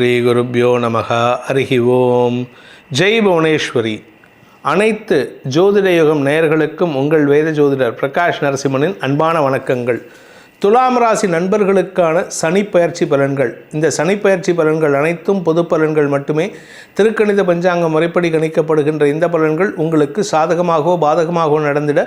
ஸ்ரீ குருப்யோ நமக. அருகி ஓம். ஜெய் புவனேஸ்வரி. அனைத்து ஜோதிட யுகம் நேயர்களுக்கும் உங்கள் வேத ஜோதிடர் பிரகாஷ் நரசிம்மனின் அன்பான வணக்கங்கள். துலாம் ராசி நண்பர்களுக்கான சனி பயிற்சி பலன்கள். இந்த சனி பயிற்சி பலன்கள் அனைத்தும் பொது பலன்கள் மட்டுமே. திருக்கணித பஞ்சாங்க முறைப்படி கணிக்கப்படுகின்ற இந்த பலன்கள் உங்களுக்கு சாதகமாகவோ பாதகமாகவோ நடந்திட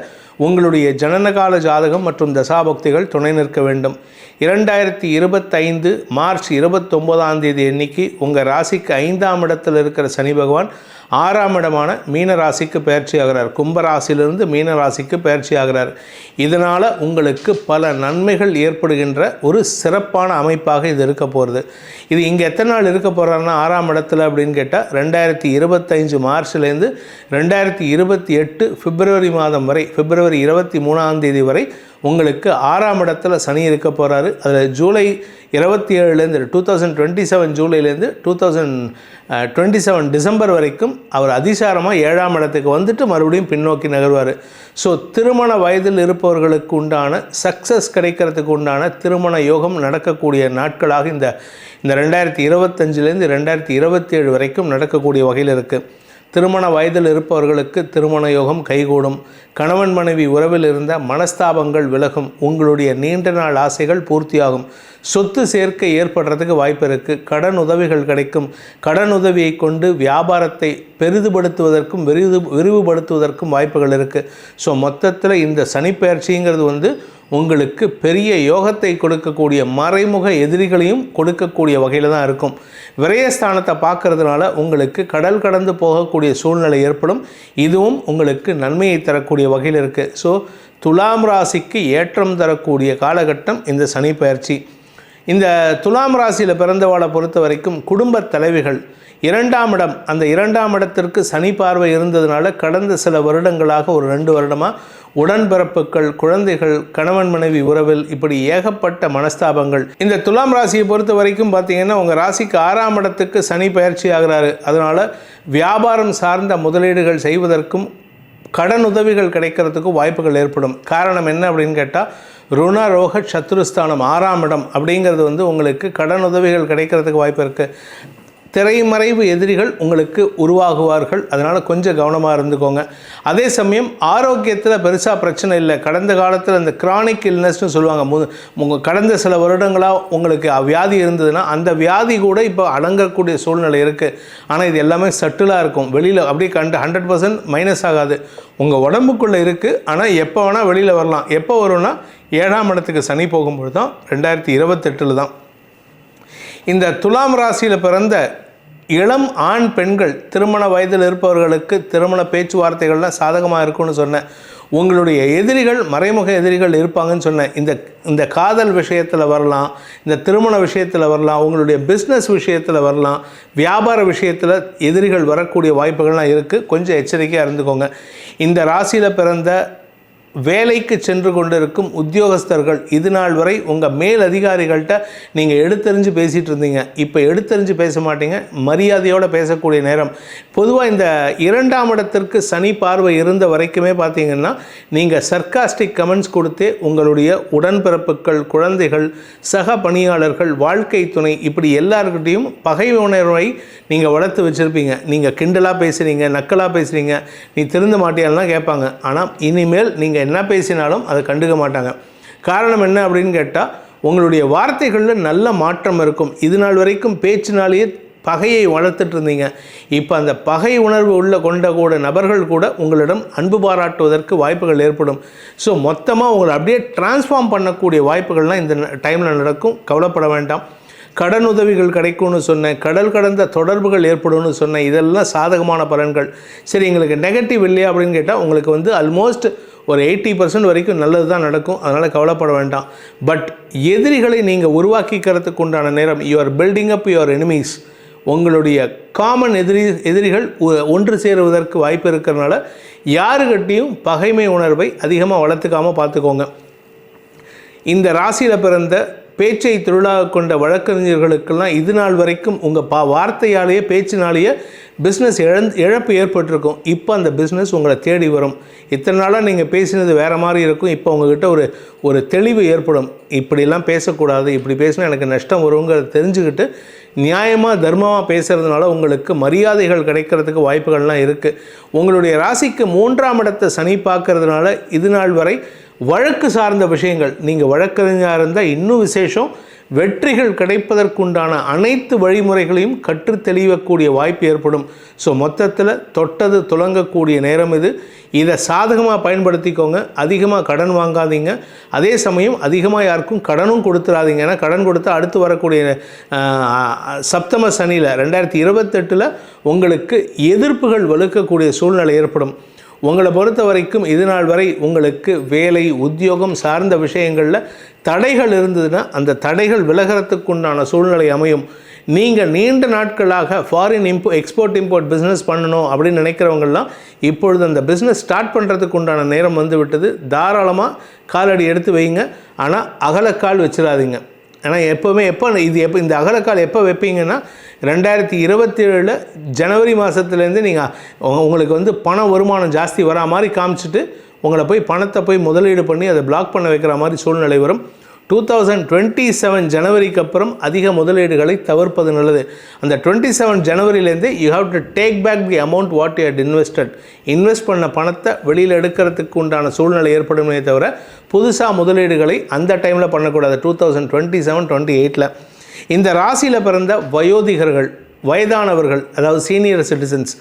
உங்களுடைய ஜனனகால ஜாதகம் மற்றும் தசாபக்திகள் துணை நிற்க வேண்டும். இரண்டாயிரத்தி இருபத்தைந்து மார்ச் இருபத்தொம்போதாம் தேதி எண்ணிக்கை உங்கள் ராசிக்கு ஐந்தாம் இடத்தில் இருக்கிற சனி பகவான் ஆறாம் இடமான மீனராசிக்கு பயிற்சி ஆகிறார். கும்பராசியிலிருந்து மீனராசிக்கு பயிற்சி ஆகிறார். இதனால் உங்களுக்கு பல நன்மைகள் ஏற்படுகின்ற ஒரு சிறப்பான அமைப்பாக இது இருக்க போகிறது இது இங்கே எத்தனை நாள் இருக்க போகிறாருன்னா ஆறாம் இடத்துல அப்படின்னு கேட்டால் ரெண்டாயிரத்தி இருபத்தஞ்சு மார்ச்லேருந்து ரெண்டாயிரத்தி இருபத்தி எட்டு பிப்ரவரி மாதம் வரை பிப்ரவரி இருபத்தி மூணாம் தேதி வரை உங்களுக்கு ஆறாம் இடத்துல சனி இருக்க போகிறாரு அதில் ஜூலை இருபத்தி ஏழுலேருந்து two thousand twenty seven ஜூலைலேருந்து two thousand twenty seven December வரைக்கும் அவர் அதிசாரமாக ஏழாம் இடத்துக்கு வந்துட்டு மறுபடியும் பின்னோக்கி நகர்வார். ஸோ திருமண வயதில் இருப்பவர்களுக்கு உண்டான சக்ஸஸ் கிடைக்கிறதுக்கு உண்டான திருமண யோகம் நடக்கக்கூடிய நாட்களாக இந்த இந்த ரெண்டாயிரத்தி இருபத்தஞ்சிலேருந்து ரெண்டாயிரத்தி இருபத்தி ஏழு வரைக்கும் நடக்கக்கூடிய வகையில் இருக்குது திருமண வயதில் இருப்பவர்களுக்கு திருமண யோகம் கைகூடும். கணவன் மனைவி உறவில் இருந்த மனஸ்தாபங்கள் விலகும். உங்களுடைய நீண்ட நாள் ஆசைகள் பூர்த்தியாகும். சொத்து சேர்க்கை ஏற்படுறதுக்கு வாய்ப்பு இருக்குது கடன் உதவிகள் கிடைக்கும். கடன் உதவியை கொண்டு வியாபாரத்தை பெரிதுபடுத்துவதற்கும் விரிவு விரிவுபடுத்துவதற்கும் வாய்ப்புகள் இருக்குது ஸோ மொத்தத்தில் இந்த சனிப்பெயர்ச்சிங்கிறது வந்து உங்களுக்கு பெரிய யோகத்தை கொடுக்கக்கூடிய மறைமுக எதிரிகளையும் கொடுக்கக்கூடிய வகையில் தான் இருக்கும். விரயஸ்தானத்தை பார்க்கறதுனால உங்களுக்கு கடல் கடந்து போகக்கூடிய சூழ்நிலை ஏற்படும். இதுவும் உங்களுக்கு நன்மையை தரக்கூடிய வகையில் இருக்குது ஸோ துலாம் ராசிக்கு ஏற்றம் தரக்கூடிய காலகட்டம் இந்த சனி பயிற்சி. இந்த துலாம் ராசியில் பிறந்தவாளை பொறுத்த வரைக்கும் குடும்பத் தலைவிகள் இரண்டாம் இடம் அந்த இரண்டாம் இடத்திற்கு சனி பார்வை இருந்ததுனால கடந்த சில வருடங்களாக ஒரு ரெண்டு வருடமாக உடன்பிறப்புகள் குழந்தைகள் கணவன் மனைவி உறவில் இப்படி ஏகப்பட்ட மனஸ்தாபங்கள். இந்த துலாம் ராசியை பொறுத்த வரைக்கும் பார்த்தீங்கன்னா உங்கள் ராசிக்கு ஆறாம் இடத்துக்கு சனி பயிற்சி ஆகிறாரு. அதனால் வியாபாரம் சார்ந்த முதலீடுகள் செய்வதற்கும் கடன் உதவிகள் கிடைக்கிறதுக்கும் வாய்ப்புகள் ஏற்படும். காரணம் என்ன அப்படின்னு கேட்டால் ருண ரோக சத்துருஸ்தானம் ஆறாம் இடம் அப்படிங்கிறது வந்து உங்களுக்கு கடன் உதவிகள் கிடைக்கிறதுக்கு வாய்ப்பு இருக்குது திரைமறைவு எதிரிகள் உங்களுக்கு உருவாகுவார்கள். அதனால் கொஞ்சம் கவனமாக இருந்துக்கோங்க. அதே சமயம் ஆரோக்கியத்தில் பெருசாக பிரச்சனை இல்லை. கடந்த காலத்தில் அந்த கிரானிக் இல்னஸ்னு சொல்லுவாங்க. மு உங்கள் கடந்த சில வருடங்களாக உங்களுக்கு வியாதி இருந்ததுன்னா அந்த வியாதி கூட இப்போ அடங்கக்கூடிய சூழ்நிலை இருக்குது ஆனால் இது எல்லாமே சட்டிலாக இருக்கும். வெளியில் அப்படியே கண்டு ஹண்ட்ரட் பர்சன்ட் மைனஸ் ஆகாது. உங்கள் உடம்புக்குள்ளே இருக்குது ஆனால் எப்போ வேணால் வெளியில் வரலாம். எப்போ வரும்னா ஏழாம் இடத்துக்கு சனி போகும்பொழுது தான் ரெண்டாயிரத்தி இருபத்தெட்டில் தான் இந்த துலாம் ராசியில் பிறந்த இளம் ஆண் பெண்கள் திருமண வயதில் இருப்பவர்களுக்கு திருமண பேச்சுவார்த்தைகள்லாம் சாதகமாக இருக்கும்னு சொன்னேன். உங்களுடைய எதிரிகள் மறைமுக எதிரிகள் இருப்பாங்கன்னு சொன்னேன். இந்த இந்த காதல் விஷயத்தில் வரலாம் இந்த திருமண விஷயத்தில் வரலாம் உங்களுடைய பிஸ்னஸ் விஷயத்தில் வரலாம் வியாபார விஷயத்தில் எதிரிகள் வரக்கூடிய வாய்ப்புகள்லாம் இருக்குது கொஞ்சம் எச்சரிக்கையாக இருந்துக்கோங்க. இந்த ராசியில் பிறந்த வேலைக்கு சென்று கொண்டிருக்கும் உத்தியோகஸ்தர்கள் இது நாள் வரை உங்கள் மேல் அதிகாரிகள்கிட்ட நீங்கள் எடுத்தறிஞ்சு பேசிகிட்டு இருந்தீங்க. இப்போ எடுத்தறிஞ்சு பேச மாட்டீங்க. மரியாதையோடு பேசக்கூடிய நேரம். பொதுவாக இந்த இரண்டாம் இடத்திற்கு சனி பார்வை இருந்த வரைக்குமே பார்த்தீங்கன்னா நீங்கள் சர்க்காஸ்டிக் கமெண்ட்ஸ் கொடுத்தே உங்களுடைய உடன்பிறப்புகள் குழந்தைகள் சக பணியாளர்கள் வாழ்க்கை துணை இப்படி எல்லாருக்கிட்டையும் பகை உணர்வை நீங்கள் வளர்த்து வச்சுருப்பீங்க. நீங்கள் கிண்டலாக பேசுகிறீங்க நக்கலாக பேசுகிறீங்க நீ திருந்த மாட்டியாலாம் கேட்பாங்க. ஆனால் இனிமேல் நீங்கள் என்ன பேசினாலும் அதை கண்டுக்க மாட்டாங்க. காரணம் என்ன அப்படின்னு கேட்டால் உங்களுடைய வார்த்தைகளில் நல்ல மாற்றம் இருக்கும். இது நாள் வரைக்கும் பேச்சினாலேயே பகையை வளர்த்துட்டு இருந்தீங்க. இப்போ அந்த பகை உணர்வு உள்ள கொண்ட கூட நபர்கள் கூட உங்களிடம் அன்பு பாராட்டுவதற்கு வாய்ப்புகள் ஏற்படும். ஸோ மொத்தமாக உங்களை அப்படியே டிரான்ஸ்ஃபார்ம் பண்ணக்கூடிய வாய்ப்புகள்லாம் இந்த டைமில் நடக்கும். கவலைப்பட வேண்டாம். கடன் உதவிகள் கிடைக்கும்னு சொன்னேன். கடல் கடந்த தொடர்புகள் ஏற்படும்னு சொன்னேன். இதெல்லாம் சாதகமான பலன்கள். சரி எங்களுக்கு நெகட்டிவ் இல்லையா அப்படின்னு கேட்டால் உங்களுக்கு வந்து ஆல்மோஸ்ட் ஒரு எயிட்டி பர்சன்ட் வரைக்கும் நல்லது தான் நடக்கும். அதனால் கவலைப்பட வேண்டாம். பட் எதிரிகளை நீங்கள் உருவாக்கிக்கிறதுக்கு உண்டான நேரம் your building up your enemies உங்களுடைய காமன் எதிரி எதிரிகள் ஒன்று சேருவதற்கு வாய்ப்பு இருக்கிறனால யாருக்கிட்டையும் பகைமை உணர்வை அதிகமாக வளர்த்துக்காமல் பார்த்துக்கோங்க. இந்த ராசியில் பிறந்த பேச்சை தொழிலாக கொண்ட வழக்கறிஞர்களுக்கெல்லாம் இது நாள் வரைக்கும் உங்கள் பா வார்த்தையாலேயே பேச்சினாலேயே பிஸ்னஸ் இழந் இழப்பு ஏற்பட்டிருக்கும். இப்போ அந்த பிஸ்னஸ் உங்களை தேடி வரும். இத்தனை நாளாக நீங்கள் பேசினது வேறு மாதிரி இருக்கும். இப்போ உங்ககிட்ட ஒரு ஒரு தெளிவு ஏற்படும். இப்படிலாம் பேசக்கூடாது. இப்படி பேசினா எனக்கு நஷ்டம் வருங்கிறத தெரிஞ்சுக்கிட்டு நியாயமாக தர்மமாக பேசுகிறதுனால உங்களுக்கு மரியாதைகள் கிடைக்கிறதுக்கு வாய்ப்புகள்லாம் இருக்குது உங்களுடைய ராசிக்கு மூன்றாம் இடத்தை சனி பார்க்கறதுனால இது நாள் வரை வழக்கு சார்ந்த விஷயங்கள். நீங்கள் வழக்கறிஞராக இருந்தால் இன்னும் விசேஷம். வெற்றிகள் கிடைப்பதற்குண்டான அனைத்து வழிமுறைகளையும் கற்று தெளிவக்கூடிய வாய்ப்பு ஏற்படும். ஸோ மொத்தத்தில் தொட்டது துலங்கக்கூடிய நேரம் இது. இதை சாதகமாக பயன்படுத்திக்கோங்க. அதிகமாக கடன் வாங்காதீங்க. அதே சமயம் அதிகமாக யாருக்கும் கடனும் கொடுத்துடாதீங்க ஏன்னா கடன் கொடுத்து அடுத்து வரக்கூடிய சப்தம சனியில் ரெண்டாயிரத்தி இருபத்தெட்டில் உங்களுக்கு எதிர்ப்புகள் வலுக்கக்கூடிய சூழ்நிலை ஏற்படும். உங்களை பொறுத்த வரைக்கும் இது நாள் வரை உங்களுக்கு வேலை உத்தியோகம் சார்ந்த விஷயங்களில் தடைகள் இருந்ததுன்னா அந்த தடைகள் விலகிறதுக்குண்டான சூழ்நிலை அமையும். நீங்கள் நீண்ட நாட்களாக ஃபாரின் இம்போ எக்ஸ்போர்ட் இம்போர்ட் பிஸ்னஸ் பண்ணணும் அப்படின்னு நினைக்கிறவங்கெல்லாம் இப்பொழுது அந்த பிஸ்னஸ் ஸ்டார்ட் பண்ணுறதுக்கு உண்டான நேரம் வந்து விட்டது தாராளமாக காலடி எடுத்து வைங்க. ஆனால் அகலக்கால் வச்சிடாதீங்க. ஏன்னா எப்போவுமே எப்போ இது எப்போ இந்த அகலக்கால் எப்போ வைப்பீங்கன்னா ரெண்டாயிரத்தி இருபத்தி ஏழில் ஜனவரி மாதத்துலேருந்து நீங்கள் உங்களுக்கு வந்து பண வருமானம் ஜாஸ்தி வரா மாதிரி காமிச்சிட்டு உங்களை போய் பணத்தை போய் முதலீடு பண்ணி அதை பிளாக் பண்ண வைக்கிற மாதிரி சூழ்நிலை வரும். டூ தௌசண்ட் டுவெண்ட்டி செவன் ஜனவரிக்கு அப்புறம் அதிக முதலீடுகளை தவிர்ப்பது நல்லது. அந்த twenty seven ஜனவரிலேருந்து you have to take back the amount what you had invested invest பண்ண பணத்தை வெளியில் எடுக்கிறதுக்கு உண்டான சூழ்நிலை ஏற்படுமே தவிர புதுசாக முதலீடுகளை அந்த டைமில் பண்ணக்கூடாது. Two thousand twenty seven twenty எயிட்டில் இந்த ராசியில் பிறந்த வயோதிகர்கள் வயதானவர்கள் அதாவது சீனியர் சிட்டிசன்ஸ்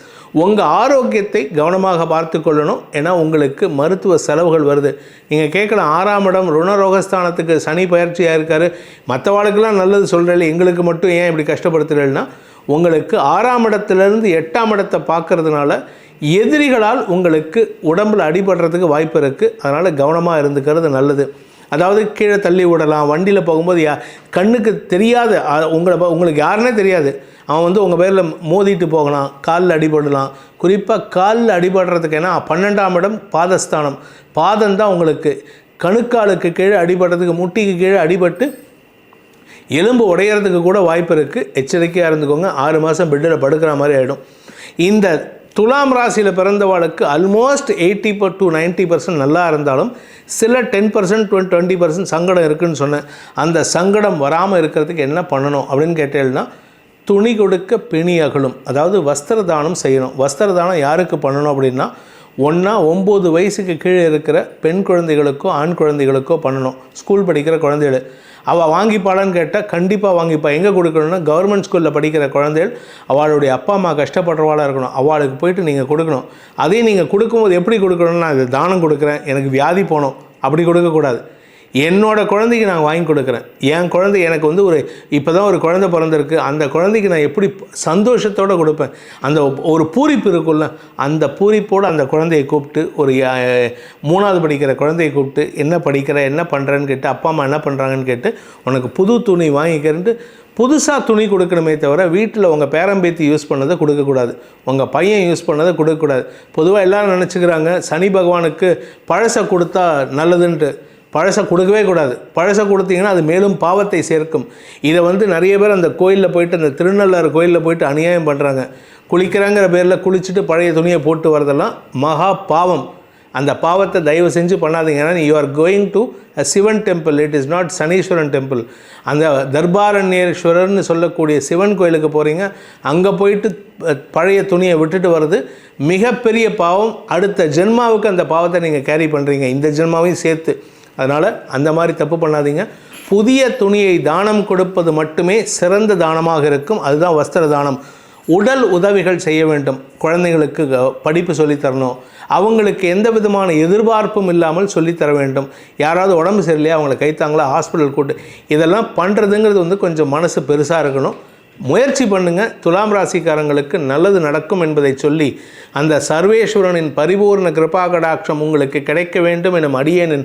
உங்கள் ஆரோக்கியத்தை கவனமாக பார்த்து கொள்ளணும். ஏன்னா உங்களுக்கு மருத்துவ செலவுகள் வருது. நீங்கள் கேட்கலாம் ஆறாம் இடம் ருணரோகஸ்தானத்துக்கு சனி பயிற்சியாக இருக்கார். மற்றவாளுக்கெல்லாம் நல்லது சொல்கிறேன் எங்களுக்கு மட்டும் ஏன் இப்படி கஷ்டப்படுத்துறேன்னா உங்களுக்கு ஆறாம் இடத்துலேருந்து எட்டாம் இடத்தை பார்க்கறதுனால எதிரிகளால் உங்களுக்கு உடம்பில் அடிபடுறதுக்கு வாய்ப்பு இருக்குது அதனால் கவனமாக இருந்துக்கிறது நல்லது. அதாவது கீழே தள்ளி விடலாம் வண்டியில் போகும்போது யா கண்ணுக்கு தெரியாத உங்களை ப- உங்களுக்கு யாருன்னே தெரியாது. அவன் வந்து உங்கள் பேரில் மோதிட்டு போகலாம் காலில் அடிபடலாம். குறிப்பாக காலில் அடிபடுறதுக்கு ஏன்னா பன்னெண்டாம் இடம் பாதஸ்தானம். பாதம் தான் உங்களுக்கு. கணுக்காலுக்கு கீழே அடிபடுறதுக்கு முட்டிக்கு கீழே அடிபட்டு எலும்பு உடையிறதுக்கு கூட வாய்ப்பு இருக்குது எச்சரிக்கையாக இருந்துக்கோங்க. ஆறு மாதம் பெட்டில் படுக்கிற மாதிரி ஆகிடும் இந்த துலாம் ராசியில் பிறந்தவாளுக்கு almost eighty per to ninety percent நல்லா இருந்தாலும் சில ten percent twenty twenty percent சங்கடம் இருக்குன்னு சொன்னேன். அந்த சங்கடம் வராமல் இருக்கிறதுக்கு என்ன பண்ணணும் அப்படின்னு கேட்டேன்னா துணி கொடுக்க பிணி அகலும். அதாவது வஸ்திர தானம் செய்யணும். வஸ்திர தானம் யாருக்கு பண்ணணும் அப்படின்னா ஒன்றா ஒம்பது வயசுக்கு கீழே இருக்கிற பெண் குழந்தைகளுக்கோ ஆண் குழந்தைகளுக்கோ பண்ணணும். ஸ்கூல் படிக்கிற குழந்தைகள். அவள் வாங்கிப்பாளான்னு கேட்டால் கண்டிப்பாக வாங்கிப்பா. எங்கே கொடுக்கணும்னா கவர்மெண்ட் ஸ்கூலில் படிக்கிற குழந்தைகள் அவளுடைய அப்பா அம்மா கஷ்டப்படுறவாளாக இருக்கணும். அவளுக்கு போயிட்டு நீங்கள் கொடுக்கணும். அதையும் நீங்கள் கொடுக்கும்போது எப்படி கொடுக்கணும்னா நான் தானம் கொடுக்குறேன் எனக்கு வியாதி போகணும் அப்படி கொடுக்கக்கூடாது. என்னோட குழந்தைக்கு நான் வாங்கி கொடுக்குறேன். என் குழந்தை எனக்கு வந்து ஒரு இப்போ தான் ஒரு குழந்தை பிறந்திருக்கு. அந்த குழந்தைக்கு நான் எப்படி சந்தோஷத்தோடு கொடுப்பேன்? அந்த ஒரு பூரிப்பு இருக்குல்ல அந்த பூரிப்போடு அந்த குழந்தையை கூப்பிட்டு ஒரு மூணாவது படிக்கிற குழந்தையை கூப்பிட்டு என்ன படிக்கிற என்ன பண்ணுறேன்னு கேட்டு அப்பா அம்மா என்ன பண்ணுறாங்கன்னு கேட்டு உனக்கு புது துணி வாங்கிக்கிறேன்ட்டு புதுசாக துணி கொடுக்கணுமே தவிர வீட்டில் உங்கள் பேரம்பேத்தி யூஸ் பண்ணதை கொடுக்கக்கூடாது உங்கள் பையன் யூஸ் பண்ணதை கொடுக்கக்கூடாது பொதுவாக எல்லாரும் நினச்சிக்கிறாங்க சனி பகவானுக்கு பழசை கொடுத்தா நல்லதுன்ட்டு. பழசை கொடுக்கவே கூடாது. பழசை கொடுத்தீங்கன்னா அது மேலும் பாவத்தை சேர்க்கும். இதை வந்து நிறைய பேர் அந்த கோயிலில் போயிட்டு அந்த திருநள்ளாறு கோயிலில் போயிட்டு அநியாயம் பண்ணுறாங்க குளிக்கிறாங்கிற பேரில் குளிச்சுட்டு பழைய துணியை போட்டு வரதெல்லாம் மகா பாவம். அந்த பாவத்தை தயவு செஞ்சு பண்ணாதீங்க. ஏன்னா you are going to a Sivan temple it is not Saneeswaran temple அந்த தர்பாரண்யேஸ்வரர்னு சொல்லக்கூடிய சிவன் கோயிலுக்கு போகிறீங்க அங்கே போயிட்டு பழைய துணியை விட்டுட்டு வர்றது மிகப்பெரிய பாவம். அடுத்த ஜென்மாவுக்கு அந்த பாவத்தை நீங்கள் கேரி பண்ணுறீங்க இந்த ஜென்மாவையும் சேர்த்து. அதனால் அந்த மாதிரி தப்பு பண்ணாதீங்க. புதிய துணியை தானம் கொடுப்பது மட்டுமே சிறந்த தானமாக இருக்கும். அதுதான் வஸ்திர தானம். உடல் உதவிகள் செய்ய வேண்டும். குழந்தைங்களுக்கு படிப்பு சொல்லித்தரணும். அவங்களுக்கு எந்த விதமான எதிர்பார்ப்பும் இல்லாமல் சொல்லித்தர வேண்டும். யாராவது உடம்பு சரியில்லையா அவங்கள கைத்தாங்களா ஹாஸ்பிட்டல் கூட்டு. இதெல்லாம் பண்ணுறதுங்கிறது வந்து கொஞ்சம் மனசு பெருசாக இருக்கணும். முயற்சி பண்ணுங்கள் துலாம் ராசிக்காரங்களுக்கு நல்லது நடக்கும் என்பதை சொல்லி அந்த சர்வேஸ்வரனின் பரிபூர்ண கிருபா கடாட்சம் உங்களுக்கு கிடைக்க வேண்டும் எனும் அடியேனின்